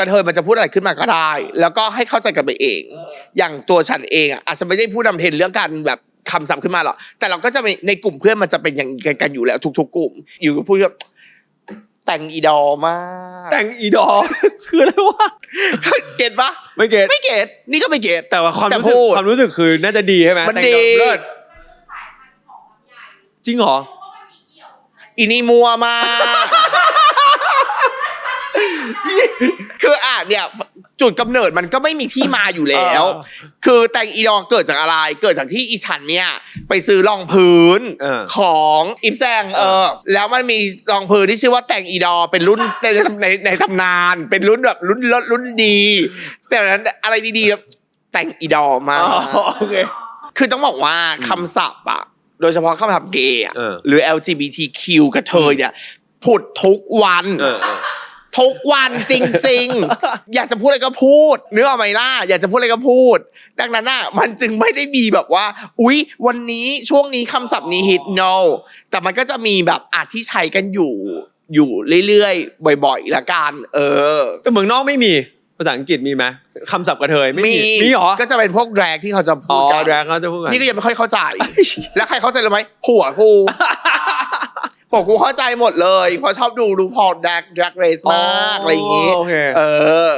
กระเทยมันจะพูดอะไรขึ้นมาก็ได้ แล้วก็ให้เข้าใจกันไปเอง อย่างตัวฉันเองอะอาจจะไม่ได้พูดนำเทรนเรื่องการแบบคำศัพท์ขึ้นมาหรอกแต่เราก็จะมีในกลุ่มเพื่อนมันจะเป็นอย่างนี้กันอยู่แล้ว ทุก ๆ กลุ่ม อยู่ก็พูดแบบแต่งอีดอมากแต่งอีดอ คืออะไรวะเก็ตปะไม่เก็ตไม่เก็ตนี่ก็ไม่เก็ต แต่ว่าความแต่รู้สึกพูดความรู้สึกคือน่าจะดีใช่ไหมมันแต่งดีดอเลิศจริงเหรอ อีนี่มัวมาก คืออะเนี่ยจุดกำเนิดมันก็ไม่มีที่มาอยู่แล้วเออคือแตงอีดอเกิดจากอะไร เกิดจากที่อีฉันเนี่ยไปซื้อรองพื้นเออของอิฟแซงเอเอออ แล้วมันมีรองพื้นที่ชื่อว่าแตงอีดอเป็นรุ่นในในในตำนาน เป็นรุ่นแบบรุ่นรุ่นรุ่นดี แต่นั้นอะไรดีๆแล้วแต่งอีดอมาอ๋อโอเคคือต้องบอกว่าคำศัพท์อะโดยเฉพาะคำศัพท์เกย์อะเออหรือ LGBTQ กระเทยเนี่ยผุดทุกวันเออเออ ทุกวันจริง ๆ อยากจะพูดอะไรก็พูดเนื้อออกไหมล่ะอยากจะพูดอะไรก็พูด ดังนั้นน่ะมันจึงไม่ได้มีแบบว่า อุ๊ย วันนี้ช่วงนี้คำศัพท์นี้ฮิต no แต่มันก็จะมีแบบอาที่ใช้กันอยู่อยู่เรื่อยๆ บ่อยๆละกันเออ แต่เมืองนอกไม่มีภาษาอังกฤษมีไหมคำศัพท์กระเทยไม่มีมีเหรอก็จะเป็นพวกแดรกที่เขาจะพูอ๋ดอกันแดรกเขาจะพูดกันนี่ก็ยังไม่ค่อยเข้าใจ แล้วใครเข้าใจรู้ไหมผัวกู ผัวกูเข้าใจหมดเลยเพราะชอบดูดูพอแดกแดกเรสมากอะไรอย่างงี้โอเคเออ